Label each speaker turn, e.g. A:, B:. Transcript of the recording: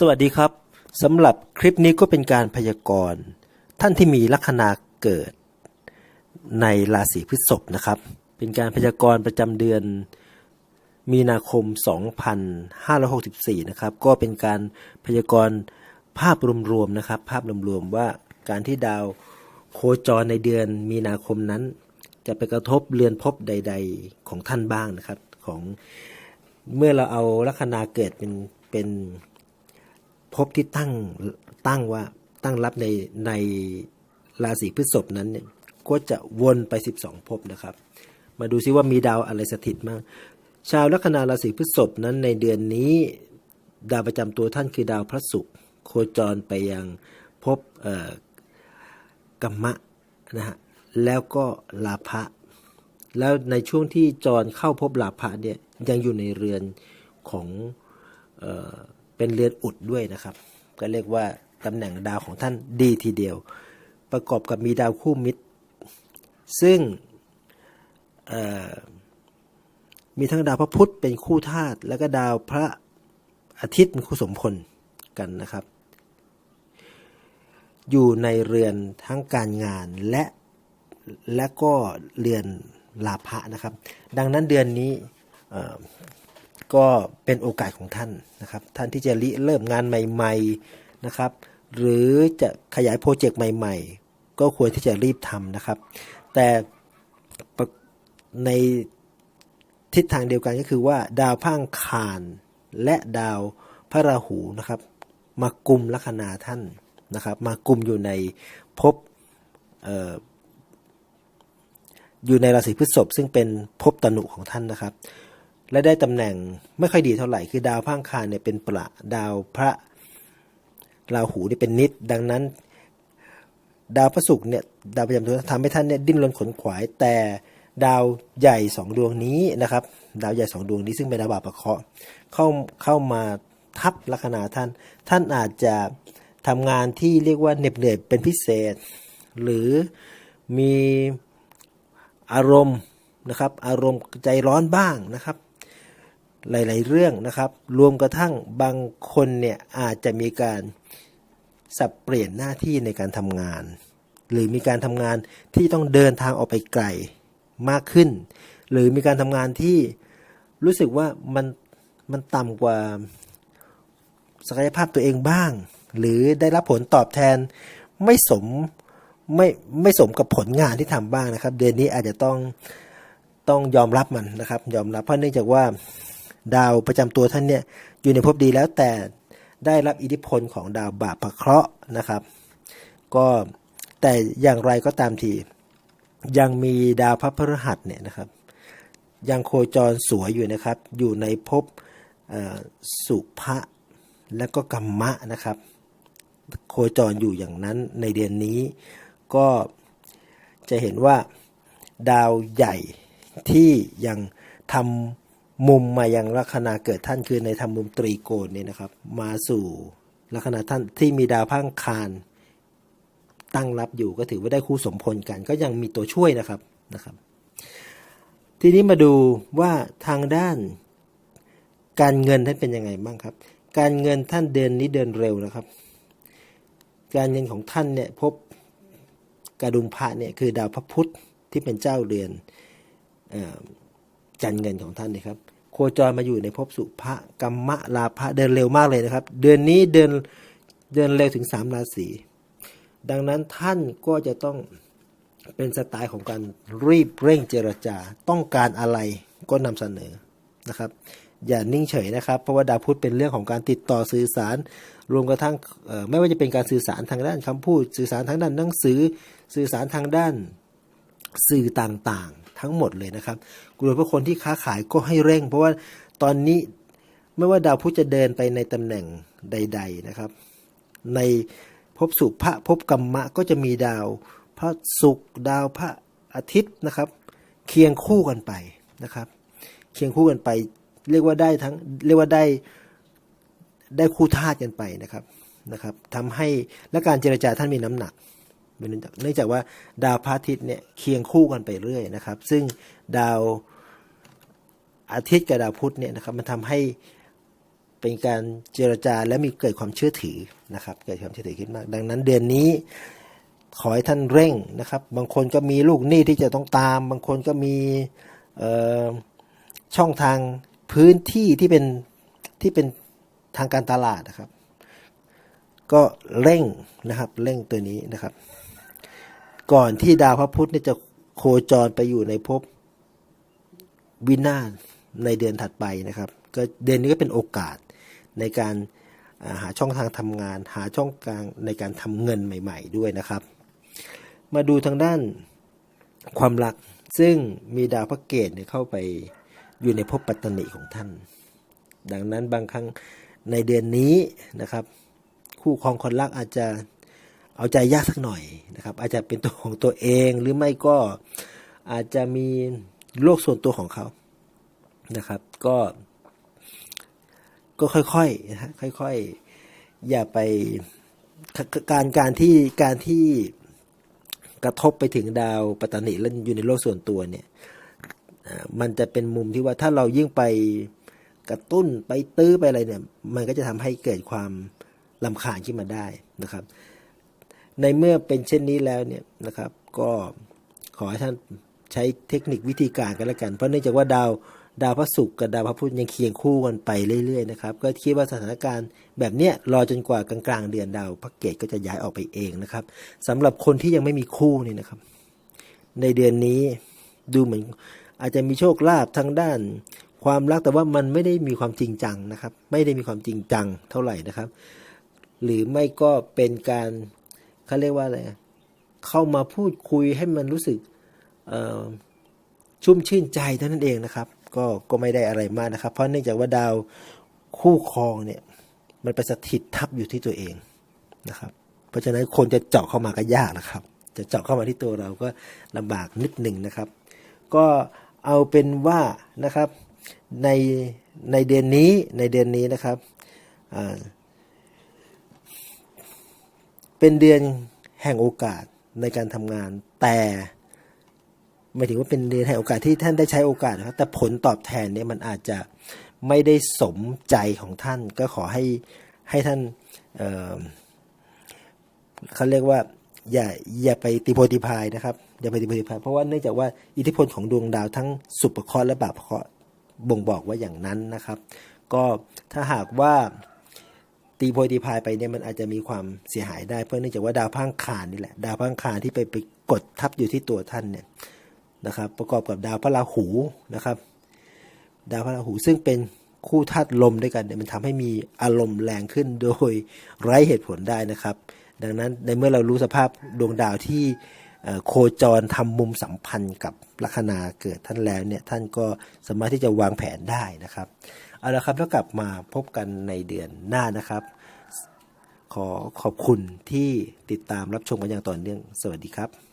A: สวัสดีครับสำหรับคลิปนี้ก็เป็นการพยากรณ์ท่านที่มีลัคนาเกิดในราศีพฤษภนะครับ เป็นการพยากรณ์ประจำเดือนมีนาคม 2564 นะครับ ก็เป็นการพยากรณ์ภาพรวมๆนะครับ ภาพรวมๆว่าการที่ดาวโคจรในเดือนมีนาคมนั้น จะไปกระทบเรือนภพใด ๆ ของท่านบ้างนะครับ ของเมื่อเราเอาลัคนาเกิดเป็นเป็น ภพที่ตั้งตั้งว่าตั้งรับในในราศีพฤษภนั้นเนี่ยก็จะวนไป 12ภพนะครับ มาดูซิว่ามีดาวอะไรสถิตมาก ชาวลัคนาราศีพฤษภนั้นในเดือนนี้ ดาวประจำตัวท่านคือดาวพระศุกร์โคจรไปยังภพเอ่อกัมมะนะฮะแล้วก็ลาภะแล้วในช่วงที่จรเข้าพบลาภะเนี่ยยังอยู่ในเรือนของ เป็นเรือนอุดด้วยนะครับ ก็เรียกว่าตำแหน่งดาวของท่านดีทีเดียว ประกอบกับมีดาวคู่มิตร ซึ่งมีทั้งดาวพระพุธเป็นคู่ธาตุแล้วก็ดาวพระอาทิตย์เป็นคู่สมพลกันนะครับ อยู่ในเรือนทั้งการงานและและก็เรือนลาภะนะครับ ดังนั้นเดือนนี้ ก็เป็นโอกาสของท่านนะครับ ท่านที่จะริเริ่มงานใหม่ๆนะครับ หรือจะขยายโปรเจกต์ใหม่ ๆ ก็ควรที่จะรีบทำนะครับ แต่ในทิศทางเดียวกันก็คือว่า ดาวพังคารและดาวพระราหูนะครับ มากุมลัคนาท่านนะครับ มากุมอยู่ในภพอออยู่ในราศีพฤษภซึ่งเป็นภพตนุของท่านนะครับ และได้ตำแหน่งไม่ค่อยดีเท่าไหร่คือดาวพระอังคารเนี่ยเป็นประดาวพระราหูนี่เป็นนิด ดังนั้น ดาวพระศุกร์เนี่ยดาวประจำตัวทำให้ท่านเนี่ยดิ้นรนขนขวาย แต่ดาวใหญ่สองดวงนี้นะครับ ดาวใหญ่สองดวงนี้ซึ่งเป็นดาวบาปะเคาะเข้าเข้ามาทับลัคนาท่าน ท่านอาจจะทำงานที่เรียกว่าเหน็ดเหนื่อยเป็นพิเศษ หรือมีอารมณ์นะครับ อารมณ์ใจร้อนบ้างนะครับ หลาย ๆ เรื่องนะครับ รวมกระทั่งบางคนเนี่ยอาจจะมีการสับเปลี่ยนหน้าที่ในการทำงาน หรือมีการทำงานที่ต้องเดินทางออกไปไกลมากขึ้น หรือมีการทำงานที่รู้สึกว่ามันมันต่ำกว่าศักยภาพตัวเองบ้าง หรือได้รับผลตอบแทนไม่สมไม่ไม่สมกับผลงานที่ทำบ้างนะครับ เดือนนี้อาจจะต้องต้องยอมรับมันนะครับ ยอมรับเพราะเนื่องจากว่า ดาวประจำตัวท่านเนี่ยอยู่ในภพดีแล้วแต่ได้รับอิทธิพลของดาวบาปพระเคราะห์นะครับ ก็แต่อย่างไรก็ตามทียังมีดาวพระพฤหัสเนี่ยนะครับ ยังโคจรสวยอยู่นะครับ อยู่ในภพสุภะและก็กัมมะนะครับ โคจรอยู่อย่างนั้นในเดือนนี้ ก็จะเห็นว่าดาวใหญ่ที่ยังทำ มุมมายังลัคนาเกิดท่านคือในทำมุมตรีโกณเนี่ยนะครับ มาสู่ลัคนาท่านที่มีดาวพังคารตั้งรับอยู่ก็ถือว่าได้คู่สมพลกัน ก็ยังมีตัวช่วยนะครับนะครับ ทีนี้มาดูว่าทางด้านการเงินท่านเป็นยังไงบ้างครับ การเงินท่านเดือนนี้เดินเร็วนะครับ การเงินของท่านเนี่ยพบกระดุมพระเนี่ยคือดาวพระพุธที่เป็นเจ้าเรือนอ อการเงินของท่านนะครับ โคจรมาอยู่ในภพสุภะกัมมะลาภะเดินเร็วมากเลยนะครับ เดือนนี้เดินเดินเร็วถึงสามราศีดังนั้นท่านก็จะต้องเป็นสไตล์ของการรีบเร่งเจรจา ต้องการอะไรก็นำเสนอนะครับ อย่านิ่งเฉยนะครับ เพราะว่าดาวพุธเป็นเรื่องของการติดต่อสื่อสาร รวมกระทั่งไม่ว่าจะเป็นการสื่อสารทางด้านคำพูด สื่อสารทางด้านหนังสือ สื่อสารทางด้านสื่อต่างๆ ทั้งหมดเลยนะครับโดยเฉพาะคนที่ค้าขายก็ให้เร่ง เพราะว่าตอนนี้ไม่ว่าดาวพุธจะเดินไปในตำแหน่งใด ๆนะครับ ในภพสุภะภพกัมมะก็จะมีดาวพระศุกร์ดาวพระอาทิตย์นะครับ เคียงคู่กันไปนะครับ เคียงคู่กันไป เรียกว่าได้ทั้งเรียกว่าได้ได้คู่ธาตุกันไปนะครับนะครับทำให้และการเจรจาท่านมีน้ำหนัก เนื่องจากว่าดาวพระอาทิตย์เนี่ยเคียงคู่กันไปเรื่อยนะครับ ซึ่งดาวอาทิตย์กับดาวพุธเนี่ยนะครับมันทำให้เป็นการเจรจาและมีเกิดความเชื่อถือนะครับ เกิดความเชื่อถือขึ้นมาก ดังนั้นเดือนนี้ขอให้ท่านเร่งนะครับ บางคนก็มีลูกหนี้ที่จะต้องตาม บางคนก็มีช่องทางพื้นที่ที่เป็นที่เป็นทางการตลาดนะครับ ก็เร่งนะครับ เร่งตัวนี้นะครับ ก่อนที่ดาวพระพุธนี่จะโคจรไปอยู่ในภพวินาศในเดือนถัดไปนะครับ ก็เดือนนี้ก็เป็นโอกาสในการหาช่องทางทำงาน หาช่องกลางในการทำเงินใหม่ ๆ ด้วยนะครับ มาดูทางด้านความรักซึ่งมีดาวพระเกตเเข้าไปอยู่ในภพปัตตนิของท่าน ดังนั้นบางครั้งในเดือนนี้นะครับ คู่ครองคนรักอาจจะ เอาใจยากสักหน่อยนะครับ อาจจะเป็นตัวของตัวเองหรือไม่ก็อาจจะมีโลกส่วนตัวของเขานะครับ ก็ ก็ค่อยๆนะฮะค่อยๆ อย่าไปการการที่การที่กระทบไปถึงดาวปัตตานิแล้วอยู่ในโลกส่วนตัวเนี่ยมันจะเป็นมุมที่ว่าถ้าเรายิ่งไปกระตุ้นไปตื้อไปอะไรเนี่ย มันก็จะทำให้เกิดความลำคาญขึ้นมาได้นะครับ ในเมื่อเป็นเช่นนี้แล้วเนี่ยนะครับ ก็ขอให้ท่านใช้เทคนิควิธีการกันแล้วกัน เพราะเนื่องจากว่าดาวดาวพระศุกร์กับดาวพระพุธยังเคียงคู่กันไปเรื่อยๆนะครับ ก็คิดว่าสถานการณ์แบบเนี้ยรอจนกว่ากลางๆเดือนดาวพระเกตก็จะย้ายออกไปเองนะครับสำหรับคนที่ยังไม่มีคู่นี่นะครับ ในเดือนนี้ดูเหมือนอาจจะมีโชคลาภทางด้านความรักแต่ว่ามันไม่ได้มีความจริงจังนะครับ ไม่ได้มีความจริงจังเท่าไหร่นะครับ หรือไม่ก็เป็นการ เขาเรียกว่าอะไรเข้ามาพูดคุยให้มันรู้สึกชุ่มชื่นใจเท่านั้นเองนะครับ ก็ก็ไม่ได้อะไรมากนะครับ เพราะเนื่องจากว่าดาวคู่ครองเนี่ยมันไปสถิตทับอยู่ที่ตัวเองนะครับ เพราะฉะนั้นคนจะเจาะเข้ามาก็ยากนะครับ จะเจาะเข้ามาที่ตัวเราก็ลำบากนิดหนึ่งนะครับ ก็เอาเป็นว่านะครับในในเดือนนี้ในเดือนนี้นะครับอ่า เป็นเดือนแห่งโอกาสในการทำงาน แต่หมายถึงว่าเป็นเดือนแห่งโอกาสที่ท่านได้ใช้โอกาสนะครับแต่ผลตอบแทนเนี่ยมันอาจจะไม่ได้สมใจของท่านก็ขอให้ให้ท่านเเขาเรียกว่าอย่าอย่าไปตีโพธิพายนะครับอย่าไปตีโพธิพายเพราะว่าเนื่องจากว่าอิทธิพลของดวงดาวทั้งสุปเคราะห์และบาปเคราะห์บ่งบอกว่าอย่างนั้นนะครับ ก็ถ้าหากว่า ตีโพธิพายไปเนี่ยมันอาจจะมีความเสียหายได้เพราะเนื่องจากว่าดาวพังคารนี่แหละดาวพังคารที่ไปไปกดทับอยู่ที่ตัวท่านเนี่ยนะครับ ประกอบกับดาวพระราหูนะครับ ดาวพระราหูซึ่งเป็นคู่ธาตุลมด้วยกันเนี่ยมันทำให้มีอารมณ์แรงขึ้นโดยไร้เหตุผลได้นะครับ ดังนั้นในเมื่อเรารู้สภาพดวงดาวที่ โคจรทำมุมสัมพันธ์กับลัคนาเกิดท่านแล้วเนี่ยท่านก็สามารถที่จะวางแผนได้นะครับเอาละครับแล้วกลับมาพบกันในเดือนหน้านะครับ ขอขอบคุณที่ติดตามรับชมกันอย่างต่อเนื่องสวัสดีครับ